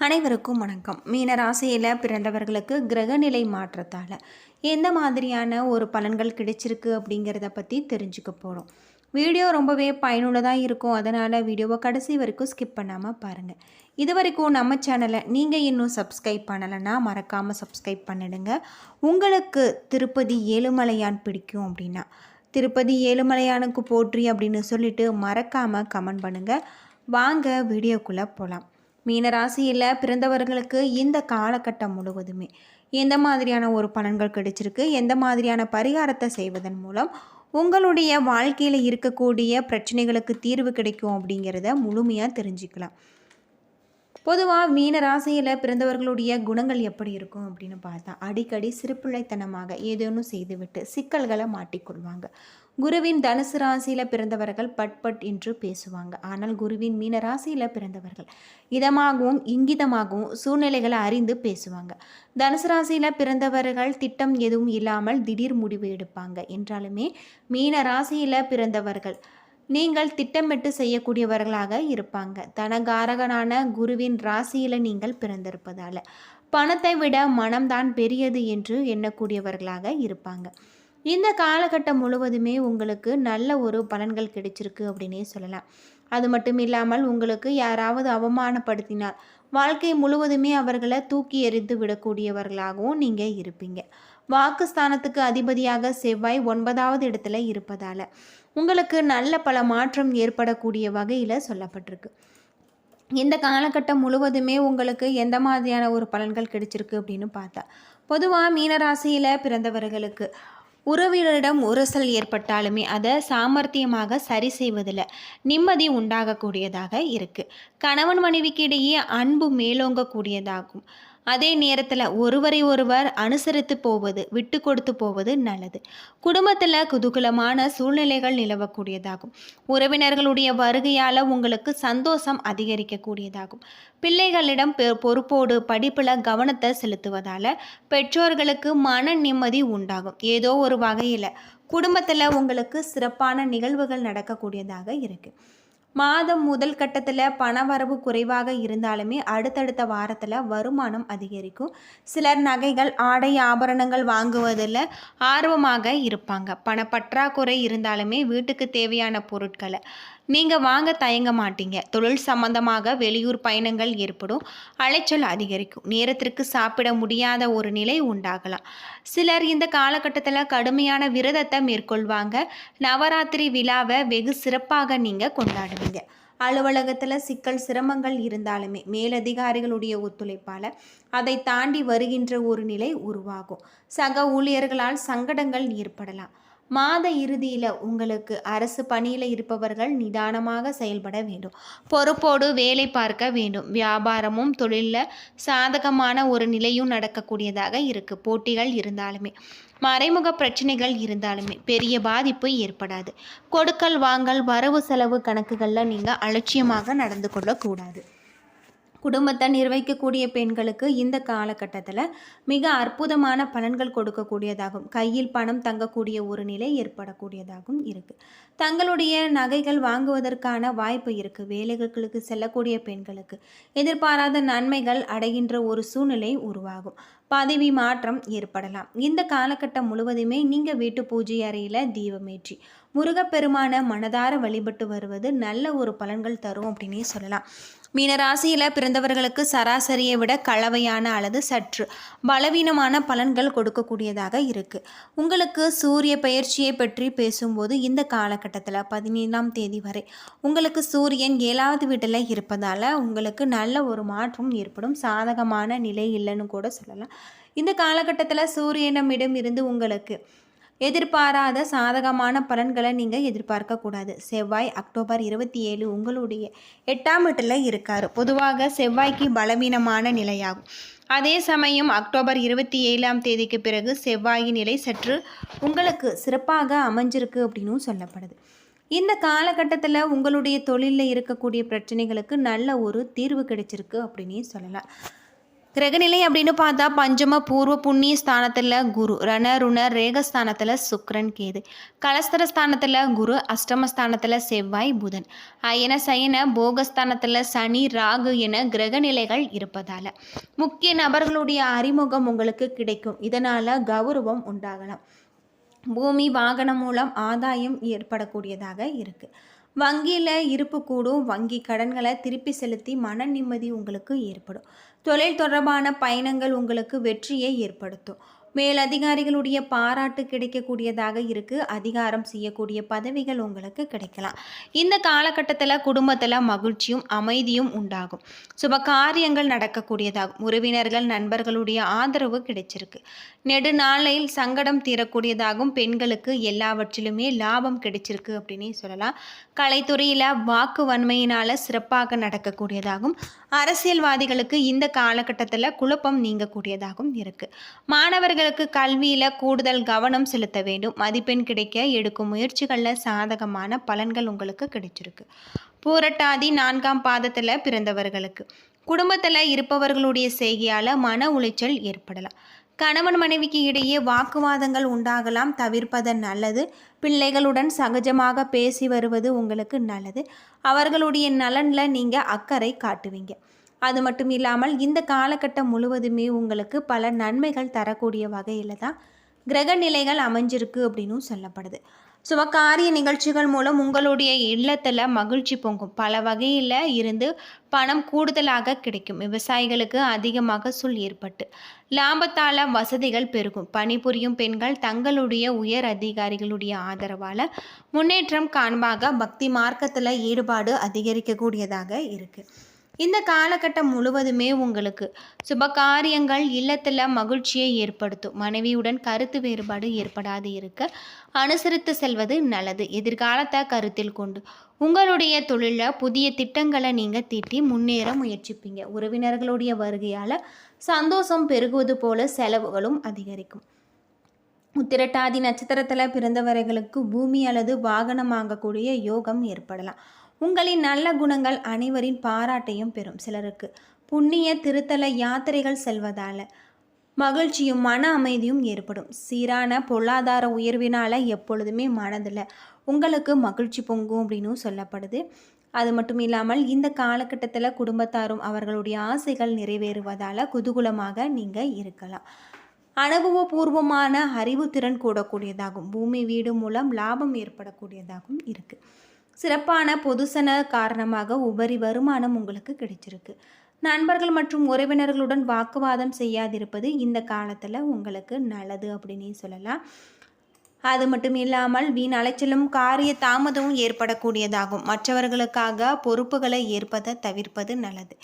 அனைவருக்கும் வணக்கம். மீன ராசியில் பிறந்தவர்களுக்கு கிரகநிலை மாற்றத்தால் எந்த மாதிரியான ஒரு பலன்கள் கிடைச்சிருக்கு அப்படிங்கிறத பற்றி தெரிஞ்சுக்க போகிறோம் வீடியோ ரொம்பவே பயனுள்ளதாக இருக்கும். அதனால் வீடியோவை கடைசி வரைக்கும் ஸ்கிப் பண்ணாமல் பாருங்கள் இது வரைக்கும் நம்ம சேனலை நீங்கள் இன்னும் சப்ஸ்கிரைப் பண்ணலைன்னா மறக்காமல் சப்ஸ்கிரைப் பண்ணிடுங்க. உங்களுக்கு திருப்பதி ஏழுமலையான் பிடிக்கும் அப்படின்னா திருப்பதி ஏழுமலையானுக்கு போற்றி அப்படின்னு சொல்லிட்டு மறக்காமல் கமெண்ட் பண்ணுங்கள் வாங்க வீடியோக்குள்ளே போகலாம் மீனராசியில் பிறந்தவர்களுக்கு இந்த காலகட்டம் முழுவதுமே எந்த மாதிரியான ஒரு பலன்கள் கிடைச்சிருக்கு? எந்த மாதிரியான பரிகாரத்தை செய்வதன் மூலம் உங்களுடைய வாழ்க்கையில் இருக்கக்கூடிய பிரச்சனைகளுக்கு தீர்வு கிடைக்கும் அப்படிங்கிறத முழுமையாக தெரிஞ்சுக்கலாம். பொதுவாக மீன ராசியில் பிறந்தவர்களுடைய குணங்கள் எப்படி இருக்கும் அப்படின்னு பார்த்தா அடிக்கடி சிறுபிள்ளைத்தனமாக ஏதேனும் செய்துவிட்டு சிக்கல்களை மாட்டிக்கொள்வாங்க. குருவின் தனுசு ராசியில் பிறந்தவர்கள் பட் பட் என்று பேசுவாங்க. ஆனால் குருவின் மீன ராசியில் பிறந்தவர்கள் இதமாகவும் இங்கிதமாகவும் சூழ்நிலைகளை அறிந்து பேசுவாங்க. தனுசு ராசியில் பிறந்தவர்கள் திட்டம் எதுவும் இல்லாமல் திடீர் முடிவு எடுப்பாங்க. என்றாலுமே மீன ராசியில் பிறந்தவர்கள் நீங்கள் திட்டமிட்டு செய்யக்கூடியவர்களாக இருப்பாங்க. தனகாரகனான குருவின் ராசியில் நீங்கள் பிறந்திருப்பதால். பணத்தை விட மனம்தான் பெரியது என்று எண்ணக்கூடியவர்களாக இருப்பாங்க. இந்த காலகட்டம் முழுவதுமே உங்களுக்கு நல்ல ஒரு பலன்கள் கிடைச்சிருக்கு அப்படின்னே சொல்லலாம். அது மட்டும் இல்லாமல் உங்களுக்கு யாராவது அவமானப்படுத்தினால் வாழ்க்கை முழுவதுமே அவர்களை தூக்கி எறிந்து விடக்கூடியவர்களாகவும் நீங்கள் இருப்பீங்க. வாக்குஸ்தானத்துக்கு அதிபதியாக செவ்வாய் ஒன்பதாவது இடத்துல இருப்பதால் உங்களுக்கு நல்ல பல மாற்றம் ஏற்படக்கூடிய வகையில் சொல்லப்பட்டிருக்கு. இந்த காலகட்டம் முழுவதுமே உங்களுக்கு எந்த மாதிரியான ஒரு பலன்கள் கிடைச்சிருக்கு அப்படின்னு பார்த்தா பொதுவாக மீனராசியில் பிறந்தவர்களுக்கு உறவினரிடம் உரசல் ஏற்பட்டாலுமே அதை சாமர்த்தியமாக சரி செய்வதில் நிம்மதி உண்டாகக்கூடியதாக இருக்குது கணவன் மனைவிக்கு இடையே அன்பு மேலோங்கக்கூடியதாகும். அதே நேரத்தில் ஒருவரை ஒருவர் அனுசரித்து போவது விட்டு கொடுத்து போவது நல்லது. குடும்பத்தில் குதூகலமான சூழ்நிலைகள் நிலவக்கூடியதாகும். உறவினர்களுடைய வருகையால் உங்களுக்கு சந்தோஷம் அதிகரிக்கக்கூடியதாகும். பிள்ளைகளிடம் பொறுப்போடு படிப்பில் கவனத்தை செலுத்துவதால் பெற்றோர்களுக்கு மன நிம்மதி உண்டாகும். ஏதோ ஒரு வகையில் குடும்பத்தில் உங்களுக்கு சிறப்பான நிகழ்வுகள் நடக்கக்கூடியதாக இருக்குது மாதம் முதல் கட்டத்தில் பணவரவு குறைவாக இருந்தாலுமே அடுத்தடுத்த வாரத்தில் வருமானம் அதிகரிக்கும். சிலர் நகைகள் ஆடை ஆபரணங்கள் வாங்குவதில் ஆர்வமாக இருப்பாங்க. பணப்பற்றாக்குறை இருந்தாலுமே வீட்டுக்கு தேவையான பொருட்களை நீங்கள் வாங்க தயங்க மாட்டீங்க. தொழில் சம்பந்தமாக வெளியூர் பயணங்கள் ஏற்படும். அலைச்சல் அதிகரிக்கும். நேரத்திற்கு சாப்பிட முடியாத ஒரு நிலை உண்டாகலாம். சிலர் இந்த காலகட்டத்தில் கடுமையான விரதத்தை மேற்கொள்வாங்க. நவராத்திரி விழாவை வெகு சிறப்பாக நீங்கள் கொண்டாடுவீங்க. அலுவலகத்தில் சிக்கல் சிரமங்கள் இருந்தாலுமே மேலதிகாரிகளுடைய ஒத்துழைப்பால் அதை தாண்டி வருகின்ற ஒரு நிலை உருவாகும். சக ஊழியர்களால் சங்கடங்கள் ஏற்படலாம். மாத இறுதியில் உங்களுக்கு அரசு பணியில் இருப்பவர்கள் நிதானமாக செயல்பட வேண்டும். பொறுப்போடு வேலை பார்க்க வேண்டும். வியாபாரமும் தொழிலில் சாதகமான ஒரு நிலையும் நடக்கக்கூடியதாக இருக்குது போட்டிகள் இருந்தாலுமே மறைமுக பிரச்சனைகள் இருந்தாலுமே பெரிய பாதிப்பு ஏற்படாது. கொடுக்கல் வாங்கல் வரவு செலவு கணக்குகளில் நீங்கள் அலட்சியமாக நடந்து கொள்ளக்கூடாது. குடும்பத்தை நிர்வகிக்கக்கூடிய பெண்களுக்கு இந்த காலகட்டத்தில் மிக அற்புதமான பலன்கள் கொடுக்கக்கூடியதாகும். கையில் பணம் தங்கக்கூடிய ஒரு நிலை ஏற்படக்கூடியதாகவும் இருக்குது தங்களுடைய நகைகள் வாங்குவதற்கான வாய்ப்பு இருக்குது வேலைகளுக்கு செல்லக்கூடிய பெண்களுக்கு எதிர்பாராத நன்மைகள் அடைகின்ற ஒரு சூழ்நிலை உருவாகும். பதவி மாற்றம் ஏற்படலாம். இந்த காலகட்டம் முழுவதுமே நீங்கள் வீட்டு பூஜை அறையில் தீபமேற்றி முருகப்பெருமான மனதார வழிபட்டு வருவது நல்ல ஒரு பலன்கள் தரும் அப்படின்னே சொல்லலாம். மீனராசியில் பிறந்தவர்களுக்கு சராசரியை விட கலவையான அல்லது சற்று பலவீனமான பலன்கள் கொடுக்கக்கூடியதாக இருக்குது உங்களுக்கு சூரிய பயிற்சியை பற்றி பேசும்போது இந்த காலகட்டத்தில் பதினேழாம் தேதி வரை உங்களுக்கு சூரியன் ஏழாவது வீட்டில் இருப்பதால் உங்களுக்கு நல்ல ஒரு மாற்றம் ஏற்படும். சாதகமான நிலை இல்லைன்னு கூட சொல்லலாம். இந்த காலகட்டத்தில் சூரியனமிடம் இருந்து உங்களுக்கு எதிர்பாராத சாதகமான பலன்களை நீங்கள் எதிர்பார்க்கக்கூடாது செவ்வாய் அக்டோபர் இருபத்தி ஏழு உங்களுடைய எட்டாம் வீட்டில் இருக்கார். பொதுவாக செவ்வாய்க்கு பலவீனமான நிலையாகும். அதே சமயம் அக்டோபர் இருபத்தி ஏழாம் தேதிக்கு பிறகு செவ்வாயின் நிலை சற்று உங்களுக்கு சிறப்பாக அமைஞ்சிருக்கு அப்படின்னும் சொல்லப்படுது. இந்த காலகட்டத்தில் உங்களுடைய தொழிலில் இருக்கக்கூடிய பிரச்சனைகளுக்கு நல்ல ஒரு தீர்வு கிடைச்சிருக்கு அப்படின்னே சொல்லலாம். கிரகநிலை அப்படின்னு பார்த்தா பஞ்சம பூர்வ புண்ணிய ஸ்தானத்தில் குரு ரண ருண ரேகஸ்தானத்தில் சுக்ரன் கேது. கலஸ்தர ஸ்தானத்தில் குரு அஷ்டமஸ்தானத்தில் செவ்வாய் புதன். அயன சயன போகஸ்தானத்தில் சனி ராகு என கிரகநிலைகள் இருப்பதால். முக்கிய நபர்களுடைய அறிமுகம் உங்களுக்கு கிடைக்கும். இதனால் கௌரவம் உண்டாகலாம். பூமி வாகனம் மூலம் ஆதாயம் ஏற்படக்கூடியதாக இருக்குது வங்கியில் இருப்பு கூடும். வங்கி கடன்களை திருப்பி செலுத்தி மன நிம்மதி உங்களுக்கு ஏற்படும். தொழில் தொடர்பான பயணங்கள் உங்களுக்கு வெற்றியை ஏற்படுத்தும். மேலதிகாரிகளுடைய பாராட்டு கிடைக்கக்கூடியதாக இருக்குது அதிகாரம் செய்யக்கூடிய பதவிகள் உங்களுக்கு கிடைக்கலாம். இந்த காலகட்டத்தில் குடும்பத்தில் மகிழ்ச்சியும் அமைதியும் உண்டாகும். சுப காரியங்கள் நடக்கக்கூடியதாகும். உறவினர்கள் நண்பர்களுடைய ஆதரவு கிடைச்சிருக்கு. நெடுநாளையில் சங்கடம் தீரக்கூடியதாகவும் பெண்களுக்கு எல்லாவற்றிலுமே லாபம் கிடைச்சிருக்கு அப்படின்னு சொல்லலாம். கலைத்துறையில் வாக்கு வன்மையினால் சிறப்பாக நடக்கக்கூடியதாகும். அரசியல்வாதிகளுக்கு இந்த காலகட்டத்தில் குழப்பம் நீங்கக்கூடியதாகவும் இருக்குது மாணவர்கள் மாணவர்களுக்கு கல்வியில் கூடுதல் கவனம் செலுத்த வேண்டும். மதிப்பெண் கிடைக்க எடுக்கும் முயற்சிகளில் சாதகமான பலன்கள் உங்களுக்கு கிடைச்சிருக்கு. பூரட்டாதி நான்காம் பாதத்தில் பிறந்தவர்களுக்கு. குடும்பத்தில் இருப்பவர்களுடைய செய்கையால் மன உளைச்சல் ஏற்படலாம். கணவன் மனைவிக்கு இடையே வாக்குவாதங்கள் உண்டாகலாம். தவிர்ப்பதன் நல்லது. பிள்ளைகளுடன் சகஜமாக பேசி வருவது உங்களுக்கு நல்லது. அவர்களுடைய நலனில் நீங்கள் அக்கறை காட்டுவீங்க. அது மட்டும் இல்லாமல் இந்த காலகட்டம் முழுவதுமே உங்களுக்கு பல நன்மைகள் தரக்கூடிய வகையில் தான் கிரக நிலைகள் அமைஞ்சிருக்கு அப்படின்னும் சொல்லப்படுது. சுபகாரிய நிகழ்ச்சிகள் மூலம் உங்களுடைய இல்லத்தில் மகிழ்ச்சி பொங்கும். பல வகையில் இருந்து பணம் கூடுதலாக கிடைக்கும். விவசாயிகளுக்கு அதிக மகசூல் ஏற்பட்டு லாபத்தால் வசதிகள் பெருகும். பணிபுரியும் பெண்கள் தங்களுடைய உயர் அதிகாரிகளுடைய ஆதரவால் முன்னேற்றம் காண்பாக பக்தி மார்க்கத்தில் ஈடுபாடு அதிகரிக்கக்கூடியதாக இருக்குது இந்த காலகட்டம் முழுவதுமே உங்களுக்கு சுபகாரியங்கள் இல்லத்தில் மகிழ்ச்சியை ஏற்படுத்தும். மனைவியுடன் கருத்து வேறுபாடு ஏற்படாது இருக்க அனுசரித்து செல்வது நல்லது. எதிர்காலத்தை கருத்தில் கொண்டு உங்களுடைய தொழிலில் புதிய திட்டங்களை நீங்கள் தீட்டி முன்னேற முயற்சிப்பீங்க. உறவினர்களுடைய வருகையால் சந்தோஷம் பெருகுவது போல செலவுகளும் அதிகரிக்கும். உத்திரட்டாதி நட்சத்திரத்தில் பிறந்தவர்களுக்கு பூமி அல்லது வாகனம் வாங்கக்கூடிய யோகம் ஏற்படலாம். உங்களின் நல்ல குணங்கள் அனைவரின் பாராட்டையும் பெறும் சிலருக்கு. புண்ணிய திருத்தல யாத்திரைகள் செல்வதால் மகிழ்ச்சியும் மன அமைதியும் ஏற்படும். சீரான பொருளாதார உயர்வினால் எப்பொழுதுமே மனதில் உங்களுக்கு மகிழ்ச்சி பொங்கும் அப்படின்னு சொல்லப்படுது. அது மட்டும் இல்லாமல் இந்த காலகட்டத்தில் குடும்பத்தாரும் அவர்களுடைய ஆசைகள் நிறைவேறுவதால் குதூகலமாக நீங்கள் இருக்கலாம். அனுபவபூர்வமான அறிவுத்திறன் கூடக்கூடியதாகும். பூமி வீடு மூலம் லாபம் ஏற்படக்கூடியதாகவும் இருக்குது சிறப்பான பொதுசன காரணமாக உபரி வருமானம் உங்களுக்கு கிடைச்சிருக்கு. நண்பர்கள் மற்றும் உறவினர்களுடன் வாக்குவாதம் செய்யாதிருப்பது இந்த காலத்தில் உங்களுக்கு நல்லது அப்படின்னு சொல்லலாம். அது மட்டும் இல்லாமல் வீண் அலைச்சலும் காரிய தாமதமும் ஏற்படக்கூடியதாகும். மற்றவர்களுக்காக பொறுப்புகளை ஏற்பதை தவிர்ப்பது நல்லது.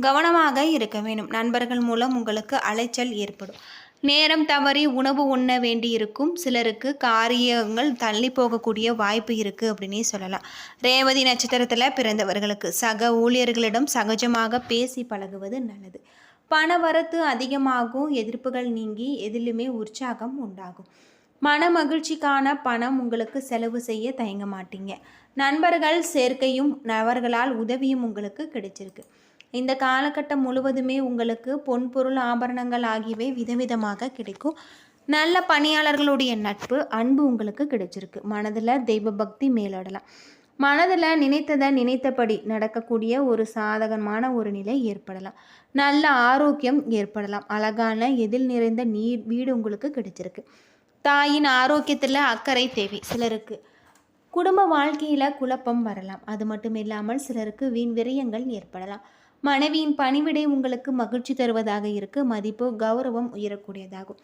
கவனமாக இருக்க வேண்டும். நண்பர்கள் மூலம் உங்களுக்கு அலைச்சல் ஏற்படும். நேரம் தவறி உணவு உண்ண வேண்டியிருக்கும் சிலருக்கு காரியங்கள் தள்ளி போகக்கூடிய வாய்ப்பு இருக்குது அப்படின்னே சொல்லலாம். ரேவதி நட்சத்திரத்தில் பிறந்தவர்களுக்கு சக ஊழியர்களிடம் சகஜமாக பேசி பழகுவது நல்லது. பண வரத்து அதிகமாகும் எதிர்ப்புகள் நீங்கி எதிலுமே உற்சாகம் உண்டாகும். மன மகிழ்ச்சிக்கான பணம் உங்களுக்கு செலவு செய்ய தயங்க மாட்டீங்க. நண்பர்கள் சேர்க்கையும் நபர்களால் உதவியும் உங்களுக்கு கிடைச்சிருக்கு. இந்த காலகட்டம் முழுவதுமே உங்களுக்கு பொன் பொருள் ஆபரணங்கள் ஆகியவை விதவிதமாக கிடைக்கும். நல்ல பணியாளர்களுடைய நட்பு அன்பு உங்களுக்கு கிடைச்சிருக்கு. மனதில் தெய்வ பக்தி மேலோடலாம். மனதில் நினைத்ததை நினைத்தபடி நடக்கக்கூடிய ஒரு சாதகமான ஒரு நிலை ஏற்படலாம். நல்ல ஆரோக்கியம் ஏற்படலாம். அழகான எதில் நிறைந்த நீர் வீடு உங்களுக்கு கிடைச்சிருக்கு. தாயின் ஆரோக்கியத்தில் அக்கறை தேவை. சிலருக்கு குடும்ப வாழ்க்கையில் குழப்பம் வரலாம். அது மட்டும் இல்லாமல் சிலருக்கு வீண் விரயங்கள் ஏற்படலாம். மனைவியின் பணிவிடை உங்களுக்கு மகிழ்ச்சி தருவதாக இருக்கு. மதிப்பு கௌரவம் உயரக்கூடியதாகும்.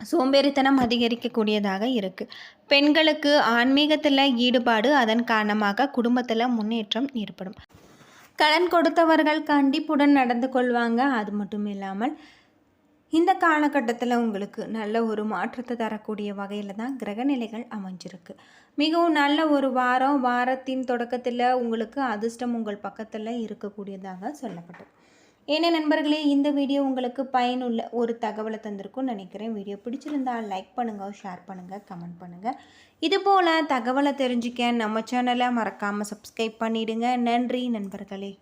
சோம்பேறித்தனம் அதிகரிக்கக்கூடியதாக இருக்குது பெண்களுக்கு ஆன்மீகத்தில் ஈடுபாடு அதன் காரணமாக குடும்பத்தில் முன்னேற்றம் ஏற்படும். கடன் கொடுத்தவர்கள் கண்டிப்புடன் நடந்து கொள்வாங்க. அது மட்டும் இல்லாமல் இந்த காலகட்டத்தில் உங்களுக்கு நல்ல ஒரு மாற்றத்தை தரக்கூடிய வகையில் தான் கிரகநிலைகள் அமைஞ்சிருக்கு. மிகவும் நல்ல ஒரு வாரம் வாரத்தின் தொடக்கத்தில் உங்களுக்கு அதிர்ஷ்டம் உங்கள் பக்கத்தில் இருக்கக்கூடியதாக சொல்லப்பட்டது. ஏன்னா நண்பர்களே இந்த வீடியோ உங்களுக்கு பயனுள்ள ஒரு தகவலை தந்திருக்கும்னு நினைக்கிறேன். வீடியோ பிடிச்சிருந்தால் லைக் பண்ணுங்கள் ஷேர் பண்ணுங்கள் கமெண்ட் பண்ணுங்கள் இது போல் தகவலை தெரிஞ்சுக்க நம்ம சேனலை மறக்காமல் சப்ஸ்கிரைப் பண்ணிவிடுங்க நன்றி நண்பர்களே.